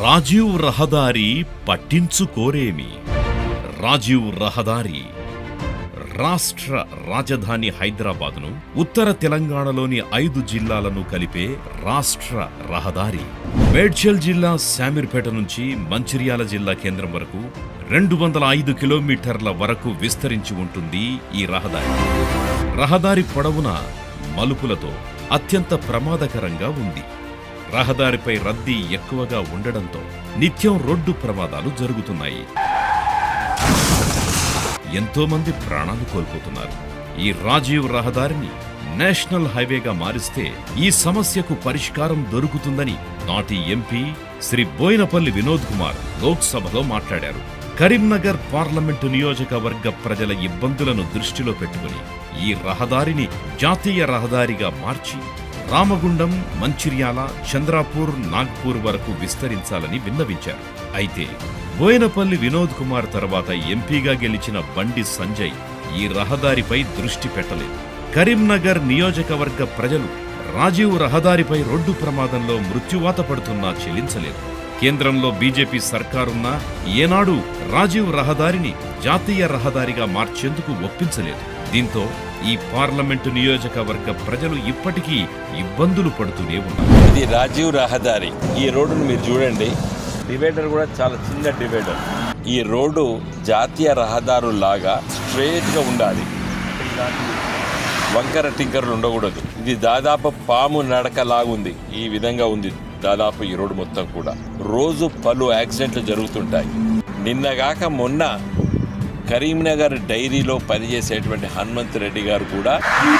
రాజీవ్ రహదారి పట్టించుకోరేమి? రాజీవ్ రహదారి రాష్ట్ర రాజధాని హైదరాబాదును ఉత్తర తెలంగాణలోని ఐదు జిల్లాలను కలిపే రాష్ట్ర రహదారి. మేడ్చల్ జిల్లా శామీర్పేట నుంచి మంచిర్యాల జిల్లా కేంద్రం వరకు రెండు వందల ఐదు కిలోమీటర్ల వరకు విస్తరించి ఉంటుంది ఈ రహదారి. రహదారి పొడవున మలుపులతో అత్యంత ప్రమాదకరంగా ఉంది. రహదారిపై రద్దీ ఎక్కువగా ఉండడంతో నిత్యం రోడ్డు ప్రమాదాలు జరుగుతున్నాయి. ఎంతోమంది ప్రాణాలు కోల్పోతున్నారు. ఈ రాజీవ్ రహదారిని నేషనల్ హైవేగా మారిస్తే ఈ సమస్యకు పరిష్కారం దొరుకుతుందని నాటి ఎంపీ శ్రీ బోయినపల్లి వినోద్ కుమార్ లోక్సభలో మాట్లాడారు. కరీంనగర్ పార్లమెంటు నియోజకవర్గ ప్రజల ఇబ్బందులను దృష్టిలో పెట్టుకుని ఈ రహదారిని జాతీయ రహదారిగా మార్చి రామగుండం మంచిర్యాల చంద్రాపూర్ నాగ్పూర్ వరకు విస్తరించాలని విన్నవించారు. అయితే బోయనపల్లి వినోద్ కుమార్ తర్వాత ఎంపీగా గెలిచిన బండి సంజయ్ ఈ రహదారిపై దృష్టి పెట్టలేదు. కరీంనగర్ నియోజకవర్గ ప్రజలు రాజీవ్ రహదారిపై రోడ్డు ప్రమాదంలో మృత్యువాత పడుతున్నా చెల్లించలేదు కేంద్రంలో బీజేపీ సర్కారున్నా ఏనాడు రాజీవ్ రహదారిని జాతీయ రహదారిగా మార్చేందుకు ఒప్పించలేదు. దీంతో ఈ పార్లమెంటు నియోజకవర్గ ప్రజలు ఇప్పటికీ ఇబ్బందులు పడుతూనే ఉన్నారు. ఇది రాజీవ్ రహదారి. ఈ రోడ్డును మీరు చూడండి. డివైడర్ కూడా చాలా చిన్న డివైడర్. ఈ రోడ్డు జాతీయ రహదారు లాగా స్ట్రేట్గా ఉండాలి. వంకర టింకర్లు ఉండకూడదు. ఇది దాదాపు పాము నడక లాగుంది. ఈ విధంగా ఉంది. దాదాపు ఈ రోడ్డు మొత్తం కూడా. రోజు పలు యాక్సిడెంట్లు జరుగుతుంటాయి. నిన్నగాక మొన్న కరీంనగర్ డైరీలో పనిచేసేటువంటి హనుమంత్ రెడ్డి గారు కూడా ఈ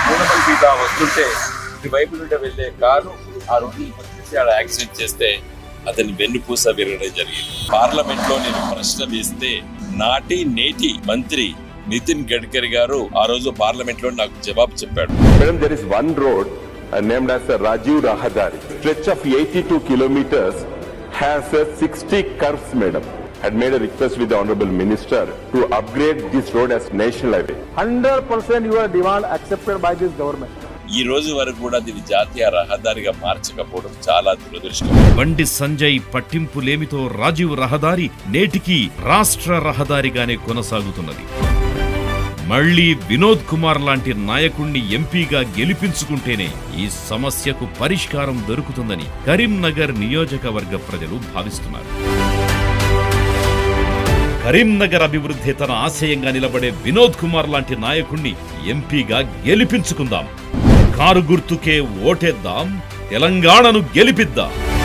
వస్తుంటే ఇటువైపు నుండి వెళ్ళే కారు ఆ రోడ్డు ఆడ యాక్సిడెంట్ చేస్తే అతని వెన్నుపూస విరగడం జరిగింది. పార్లమెంట్లో నేను ప్రశ్న వేస్తే నాటి నేటి మంత్రి నితిన్ గడ్కరీ గారు ఆ రోజు పార్లమెంట్లో నాకు జవాబు చెప్పాడు. Madam, there is one road uh, named as. Stretch of eighty two kilometres has sixty curves madam had made request with honourable minister to upgrade this road as national highway hundred percent your demand accepted by this government ఈ రోజు వరకు కూడా దీని జాతీయ రహదారిగా మార్చకపోవడం చాలా దురదృష్టం బండి సంజయ్ పట్టింపు లేమితో రాజీవ్ రహదారి నేటికీ రాష్ట్ర రహదారిగానే కొనసాగుతున్నది. మళ్ళీ వినోద్ కుమార్ లాంటి నాయకుణ్ణి ఎంపీగా గెలిపించుకుంటేనే ఈ సమస్యకు పరిష్కారం దొరుకుతుందని కరీంనగర్ నియోజకవర్గ ప్రజలు భావిస్తున్నారు. కరీంనగర్ అభివృద్ధి తన ఆశయంగా నిలబడే వినోద్ కుమార్ లాంటి నాయకుణ్ణి ఎంపీగా గెలిపించుకుందాం. కారు గుర్తుకే ఓటేద్దాం. తెలంగాణను గెలిపిద్దాం.